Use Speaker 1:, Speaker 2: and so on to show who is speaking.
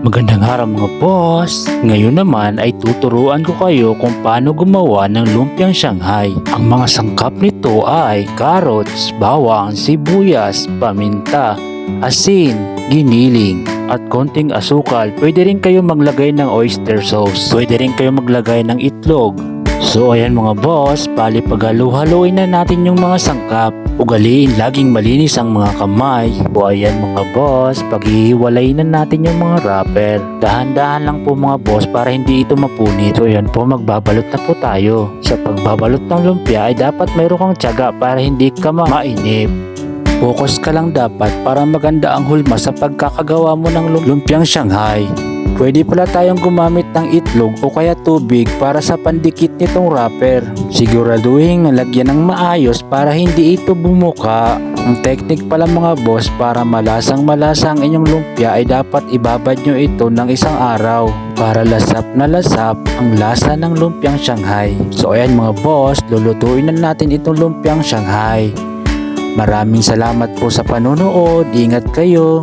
Speaker 1: Magandang araw mga boss! Ngayon naman ay tuturuan ko kayo kung paano gumawa ng lumpiang Shanghai. Ang mga sangkap nito ay carrots, bawang, sibuyas, paminta, asin, giniling, at konting asukal. Pwede rin kayo maglagay ng oyster sauce. Pwede rin kayo maglagay ng itlog. So ayan mga boss, pali paghalu-haluin na natin yung mga sangkap. Ugaliin laging malinis ang mga kamay. O ayan mga boss, paghihiwalay na natin yung mga wrapper. Dahan-dahan lang po mga boss para hindi ito mapunit. So ayan po, magbabalot na po tayo. Sa pagbabalot ng lumpia ay dapat mayroon kang tiyaga para hindi ka ma- mainip. Focus ka lang dapat para maganda ang hulma sa pagkakagawa mo ng lum- lumpiang Shanghai. Pwede pala tayong gumamit ng itlog o kaya tubig para sa pandikit nitong wrapper. Siguraduhin na lagyan ng maayos para hindi ito bumuka. Ang technique pala mga boss para malasang malasa ang inyong lumpia ay dapat ibabad nyo ito ng isang araw para lasap na lasap ang lasa ng lumpiang Shanghai. So ayan mga boss, lulutuin na natin itong lumpiang Shanghai. Maraming salamat po sa panonood. Ingat kayo.